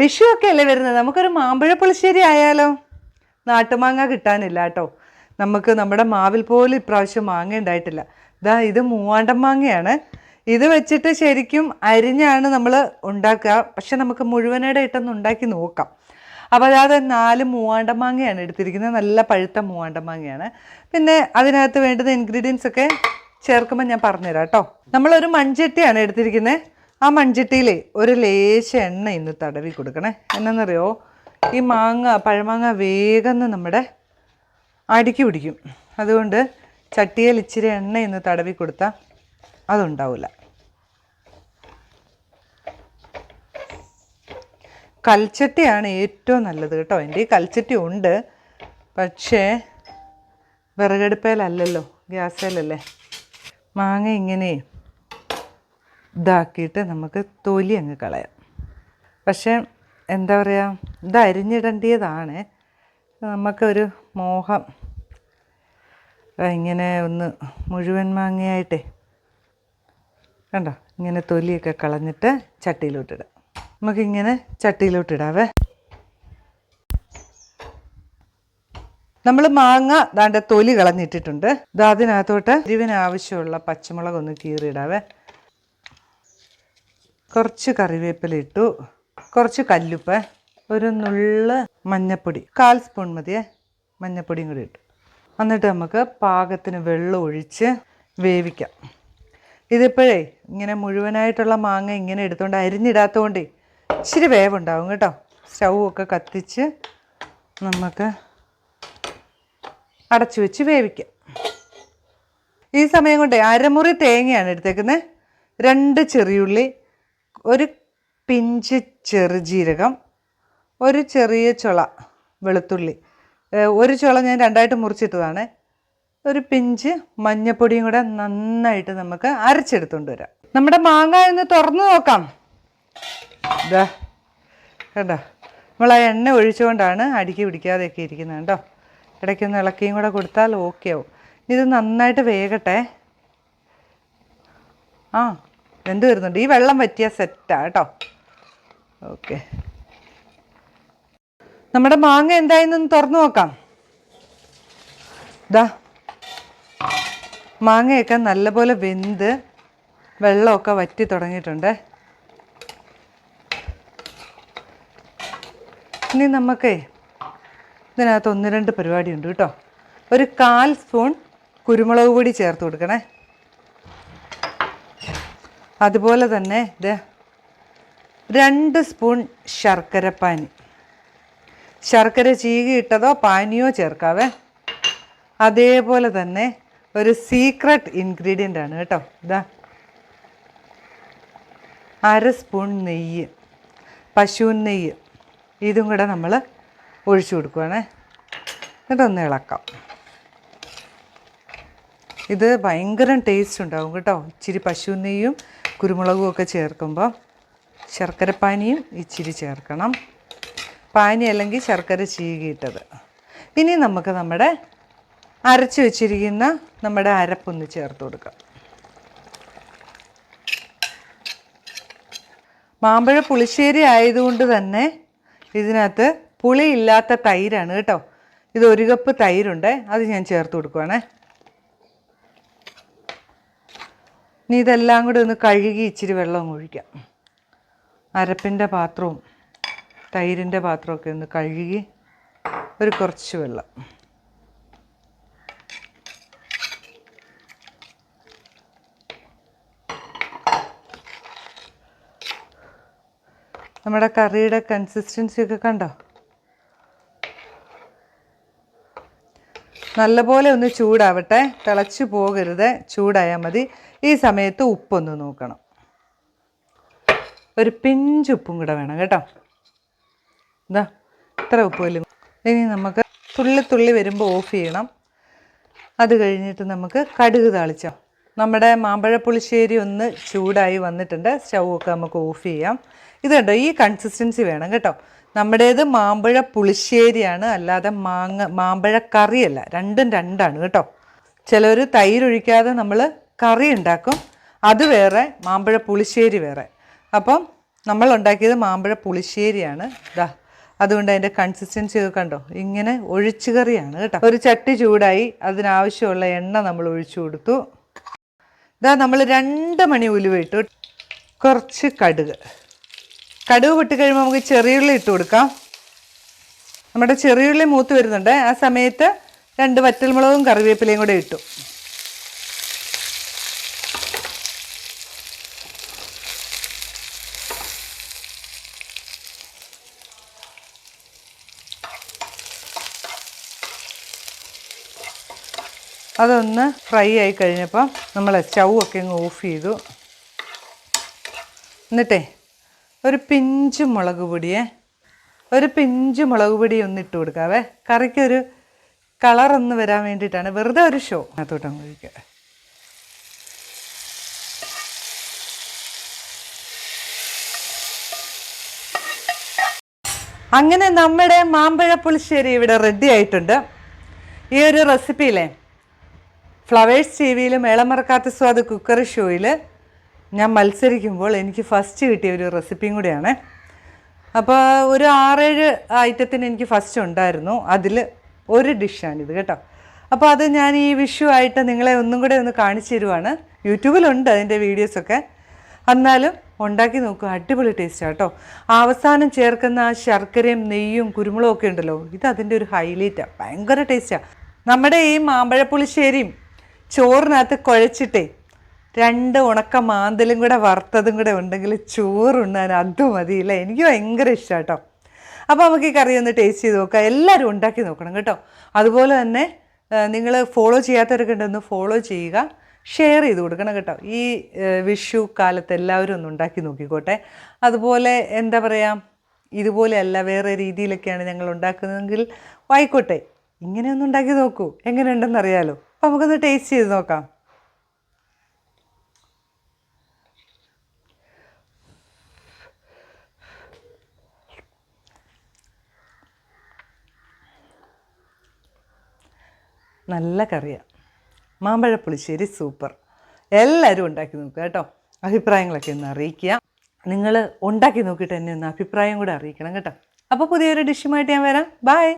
വിഷു ഒക്കെ അല്ലേ വരുന്നത്? നമുക്കൊരു മാമ്പഴ പുളിശ്ശേരി ആയാലോ? നാട്ടുമാങ്ങ കിട്ടാനില്ല കേട്ടോ. നമുക്ക് നമ്മുടെ മാവിൽ പോലും ഇപ്രാവശ്യം മാങ്ങ ഉണ്ടായിട്ടില്ല. ഇതാ ഇത് മൂവാണ്ടൻ മാങ്ങയാണ്. ഇത് വെച്ചിട്ട് ശരിക്കും അരിഞ്ഞാണ് നമ്മൾ ഉണ്ടാക്കുക. പക്ഷെ നമുക്ക് മുഴുവനായിട്ട് ഇട്ടൊന്ന് ഉണ്ടാക്കി നോക്കാം. അപ്പോൾ അതായത് നാല് മൂവാണ്ടൻ മാങ്ങയാണ് എടുത്തിരിക്കുന്നത്. നല്ല പഴുത്ത മൂവാണ്ടൻ മാങ്ങയാണ്. പിന്നെ അതിനകത്ത് വേണ്ടുന്ന ഇൻഗ്രീഡിയൻസ് ഒക്കെ ചേർക്കുമ്പോൾ ഞാൻ പറഞ്ഞുതരാം കേട്ടോ. നമ്മളൊരു മൺചട്ടിയാണ് എടുത്തിരിക്കുന്നത്. ആ മൺചട്ടിയിലേ ഒരു ലേശ എണ്ണ ഇന്ന് തടവി കൊടുക്കണേ. എന്നറിയോ ഈ മാങ്ങ പഴമാങ്ങ വേഗം നമ്മുടെ അടുക്കി പിടിക്കും. അതുകൊണ്ട് ചട്ടിയിൽ ഇച്ചിരി എണ്ണ ഇന്ന് തടവി കൊടുത്താൽ അതുണ്ടാവില്ല കൽച്ചട്ടിയാണ് ഏറ്റവും നല്ലത് കേട്ടോ. എന്റെ ഈ കൽച്ചട്ടി ഉണ്ട്. പക്ഷേ വിറകടുപ്പയിലല്ലല്ലോ ഗ്യാസേലല്ലേ. മാങ്ങ ഇങ്ങനെ ഇതാക്കിയിട്ട് നമുക്ക് തൊലി അങ്ങ് കളയാം. പക്ഷേ എന്താ പറയുക ഇത് അരിഞ്ഞിടേണ്ടതാണ്. നമുക്കൊരു മോഹം ഇങ്ങനെ ഒന്ന് മുഴുവൻ മാങ്ങയായിട്ടേ കണ്ടോ? ഇങ്ങനെ തൊലിയൊക്കെ കളഞ്ഞിട്ട് ചട്ടിയിലോട്ടിടാം. നമുക്കിങ്ങനെ ചട്ടിയിലോട്ടിടാവേ. നമ്മൾ മാങ്ങ ദാണ്ട തൊലി കളഞ്ഞിട്ടിട്ടുണ്ട്. ദാ അതിനകത്തോട്ട് എരിവിന് ആവശ്യമുള്ള പച്ചമുളക് ഒന്ന് കീറിയിടാവേ. കുറച്ച് കറിവേപ്പില ഇട്ടു കുറച്ച് കല്ലുപ്പ് ഒരു നുള്ള് മഞ്ഞപ്പൊടി കാൽ സ്പൂൺ മതിയേ മഞ്ഞപ്പൊടിയും കൂടി ഇട്ടു. എന്നിട്ട് നമുക്ക് പാകത്തിന് വെള്ളം ഒഴിച്ച് വേവിക്കാം. ഇതിപ്പോഴേ ഇങ്ങനെ മുഴുവനായിട്ടുള്ള മാങ്ങ ഇങ്ങനെ എടുത്തുകൊണ്ട് അരിഞ്ഞിടാത്തതുകൊണ്ടേ ഇച്ചിരി വേവുണ്ടാവും കേട്ടോ. സ്റ്റൗവൊക്കെ കത്തിച്ച് നമുക്ക് അടച്ചു വെച്ച് വേവിക്കാം. ഈ സമയം കൊണ്ട് അരമുറി തേങ്ങയാണ് എടുത്തേക്കുന്നത് രണ്ട് ചെറിയുള്ളി ഒരു പിഞ്ച് ചെറുജീരകം ഒരു ചെറിയ ചുള വെളുത്തുള്ളി. ഒരു ചുള ഞാൻ രണ്ടായിട്ട് മുറിച്ചിട്ടതാണ്. ഒരു പിഞ്ച് മഞ്ഞപ്പൊടിയും കൂടെ നന്നായിട്ട് നമുക്ക് അരച്ചെടുത്തുകൊണ്ട് വരാം. നമ്മുടെ മാങ്ങ ഇന്ന് തുറന്നു നോക്കാം. ഇതാ കേട്ടോ നമ്മൾ ആ എണ്ണ ഒഴിച്ചുകൊണ്ടാണ് അടിക്ക് പിടിക്കാതെയൊക്കെ ഇരിക്കുന്നത് കേട്ടോ. ഇടയ്ക്കൊന്ന് ഇളക്കിയും കൂടെ കൊടുത്താൽ ഓക്കെ ആവും. ഇത് നന്നായിട്ട് വേകട്ടെ. ആ വെന്ത് വരുന്നുണ്ട്? ഈ വെള്ളം പറ്റിയ സെറ്റാണ് കേട്ടോ. ഓക്കെ നമ്മുടെ മാങ്ങ എന്തായെന്ന് തുറന്നു നോക്കാം. ഇതാ മാങ്ങയൊക്കെ നല്ലപോലെ വെന്ത് വെള്ളമൊക്കെ വറ്റി തുടങ്ങിയിട്ടുണ്ട്. ഇനി നമുക്കേ ഇതിനകത്ത് ഒന്ന് രണ്ട് പരിപാടിയുണ്ട് കേട്ടോ. ഒരു കാൽ സ്പൂൺ കുരുമുളക് പൊടി ചേർത്ത് കൊടുക്കണേ. അതുപോലെ തന്നെ ഇത് രണ്ട് സ്പൂൺ ശർക്കരപ്പാനി ശർക്കര ചീകി ഇട്ടതോ പാനിയോ ചേർക്കാവേ. അതേപോലെ തന്നെ ഒരു സീക്രട്ട് ഇൻഗ്രീഡിയന്റ് ആണ് കേട്ടോ. ഇതാ അര സ്പൂൺ നെയ്യ് പശുവിൻ നെയ്യ്. ഇതും കൂടെ നമ്മൾ ഒഴിച്ചു കൊടുക്കുവാണേ. എന്നിട്ടൊന്ന് ഇളക്കാം. ഇത് ഭയങ്കര ടേസ്റ്റ് ഉണ്ടാവും കേട്ടോ. ഇച്ചിരി പശു നെയ്യും കുരുമുളകും ഒക്കെ ചേർക്കുമ്പോൾ ശർക്കരപ്പാനിയും ഇച്ചിരി ചേർക്കണം. പാനി അല്ലെങ്കിൽ ശർക്കര ചീകിയിട്ടത്. ഇനി നമുക്ക് നമ്മുടെ അരച്ച് വെച്ചിരിക്കുന്ന നമ്മുടെ അരപ്പൊന്ന് ചേർത്ത് കൊടുക്കാം. മാമ്പഴ പുളിശ്ശേരി ആയതുകൊണ്ട് തന്നെ ഇതിനകത്ത് പുളിയില്ലാത്ത തൈരാണ് കേട്ടോ. ഇത് ഒരു കപ്പ് തൈരുണ്ട് അത് ഞാൻ ചേർത്ത് കൊടുക്കുവാണേ. ഇനി ഇതെല്ലാം കൂടി ഒന്ന് കഴുകി ഇച്ചിരി വെള്ളം ഒഴിക്കാം. അരപ്പിന്റെ പാത്രവും തൈരിന്റെ പാത്രമൊക്കെ ഒന്ന് കഴുകി ഒരു കുറച്ച് വെള്ളം. നമ്മുടെ കറിയുടെ കൺസിസ്റ്റൻസി ഒക്കെ കണ്ടോ? നല്ലപോലെ ഒന്ന് ചൂടാവട്ടെ. തിളച്ച് പോകരുത്. ചൂടായാൽ മതി. ഈ സമയത്ത് ഉപ്പൊന്ന് നോക്കണം. ഒരു പിഞ്ച് ഉപ്പും കൂടെ വേണം കേട്ടോ. ഇതാ ഇത്ര ഉപ്പ് പോലും ഇനി നമുക്ക് തുള്ളി തുള്ളി വരുമ്പോൾ ഓഫ് ചെയ്യണം. അത് കഴിഞ്ഞിട്ട് നമുക്ക് കടുക് താളിച്ചോ. നമ്മുടെ മാമ്പഴ പുളിശ്ശേരി ഒന്ന് ചൂടായി വന്നിട്ടുണ്ട്. സ്റ്റൗവൊക്കെ നമുക്ക് ഓഫ് ചെയ്യാം. ഇത് കേട്ടോ ഈ കൺസിസ്റ്റൻസി വേണം കേട്ടോ. നമ്മുടേത് മാമ്പഴ പുളിശ്ശേരിയാണ് അല്ലാതെ മാങ്ങ മാമ്പഴ കറിയല്ല രണ്ടും രണ്ടാണ് കേട്ടോ. ചിലർ തൈരൊഴിക്കാതെ നമ്മൾ കറി ഉണ്ടാക്കും. അത് വേറെ മാമ്പഴ പുളിശ്ശേരി വേറെ. അപ്പം നമ്മൾ ഉണ്ടാക്കിയത് മാമ്പഴ പുളിശ്ശേരിയാണ് ഇതാ അതുകൊണ്ട് അതിന്റെ കൺസിസ്റ്റൻസി ഒക്കെ കണ്ടോ? ഇങ്ങനെ ഒഴിച്ചു കറിയാണ് കേട്ടോ. ഒരു ചട്ടി ചൂടായി. അതിനാവശ്യമുള്ള എണ്ണ നമ്മൾ ഒഴിച്ചു കൊടുത്തു. ഇതാ നമ്മൾ രണ്ട് മണി ഉലുവ ഇട്ടു കുറച്ച് കടുക്. കടുക് പൊട്ടി കഴിയുമ്പോൾ നമുക്ക് ചെറിയുള്ളി ഇട്ട് കൊടുക്കാം. നമ്മുടെ ചെറിയുള്ളി മൂത്ത് വരുന്നുണ്ട്. ആ സമയത്ത് രണ്ട് വറ്റൽമുളകും കറിവേപ്പിലയും കൂടെ ഇട്ടു. അതൊന്ന് ഫ്രൈ ആയി കഴിഞ്ഞപ്പോൾ നമ്മൾ സ്റ്റൗ ഒക്കെ അങ്ങ് ഓഫ് ചെയ്തു. എന്നിട്ടേ ഒരു പിഞ്ച് മുളക് പൊടിയേ ഒരു പിഞ്ച് മുളക് പൊടി ഒന്ന് ഇട്ട് കൊടുക്കാവേ. കറിക്കൊരു കളറൊന്ന് വരാൻ വേണ്ടിയിട്ടാണ്. വെറുതെ ഒരു ഷോ. അതിനകത്തോട്ട് അങ്ങ് ഒഴിക്കുക. അങ്ങനെ നമ്മുടെ മാമ്പഴ പുളിശ്ശേരി ഇവിടെ റെഡി ആയിട്ടുണ്ട്. ഈ ഒരു റെസിപ്പിയിലെ ഫ്ലവേഴ്സ് ടി വിയിൽ മേളമറക്കാത്ത സ്വാദ് കുക്കർ ഷോയിൽ ഞാൻ മത്സരിക്കുമ്പോൾ എനിക്ക് ഫസ്റ്റ് കിട്ടിയ ഒരു റെസിപ്പിയും കൂടിയാണ്. അപ്പോൾ ഒരു ആറേഴ് ഐറ്റത്തിന് എനിക്ക് ഫസ്റ്റ് ഉണ്ടായിരുന്നു. അതിൽ ഒരു ഡിഷാണിത് കേട്ടോ. അപ്പോൾ അത് ഞാൻ ഈ വിഷു ആയിട്ട് നിങ്ങളെ ഒന്നും കൂടെ ഒന്ന് കാണിച്ചു തരുവാണ്. യൂട്യൂബിലുണ്ട് അതിന്റെ വീഡിയോസൊക്കെ എന്നാലും ഉണ്ടാക്കി നോക്കുക അടിപൊളി ടേസ്റ്റാണ് കേട്ടോ. അവസാനം ചേർക്കുന്ന ആ ശർക്കരയും നെയ്യും കുരുമുളകും ഒക്കെ ഉണ്ടല്ലോ ഇത് അതിന്റെ ഒരു ഹൈലൈറ്റാണ് ഭയങ്കര ടേസ്റ്റാണ് നമ്മുടെ ഈ മാമ്പഴപ്പുളിശ്ശേരിയും ചോറിനകത്ത് കുഴച്ചിട്ടേ രണ്ട് ഉണക്ക മാന്തലും കൂടെ വറുത്തതും കൂടെ ഉണ്ടെങ്കിൽ ചോറുണ്ണാൻ അത് മതിയില്ല എനിക്ക് ഭയങ്കര ഇഷ്ടമാണ് കേട്ടോ അപ്പോൾ നമുക്ക് ഈ കറി ഒന്ന് ടേസ്റ്റ് ചെയ്ത് നോക്കാം. എല്ലാവരും ഉണ്ടാക്കി നോക്കണം കേട്ടോ. അതുപോലെ തന്നെ നിങ്ങൾ ഫോളോ ചെയ്യാത്തവരൊക്കെ ഉണ്ടെന്ന് ഫോളോ ചെയ്യുക. ഷെയർ ചെയ്ത് കൊടുക്കണം കേട്ടോ. ഈ വിഷു കാലത്ത് എല്ലാവരും ഒന്ന് ഉണ്ടാക്കി നോക്കിക്കോട്ടെ. അതുപോലെ എന്താ പറയുക ഇതുപോലെയല്ല വേറെ രീതിയിലൊക്കെയാണ് ഞങ്ങൾ ഉണ്ടാക്കുന്നതെങ്കിൽ ആയിക്കോട്ടെ ഇങ്ങനെയൊന്നും ഉണ്ടാക്കി നോക്കൂ. എങ്ങനെയുണ്ടെന്ന് അറിയാലോ. അപ്പോൾ നമുക്കൊന്ന് ടേസ്റ്റ് ചെയ്ത് നോക്കാം. നല്ല കറിയാണ് മാമ്പഴ പുളിശ്ശേരി സൂപ്പർ. എല്ലാവരും ഉണ്ടാക്കി നോക്കുക കേട്ടോ. അഭിപ്രായങ്ങളൊക്കെ ഒന്ന് അറിയിക്കുക. നിങ്ങൾ ഉണ്ടാക്കി നോക്കിയിട്ട് എന്നെ ഒന്ന് അഭിപ്രായം കൂടെ അറിയിക്കണം കേട്ടോ. അപ്പോൾ പുതിയൊരു ഡിഷുമായിട്ട് ഞാൻ വരാം. ബൈ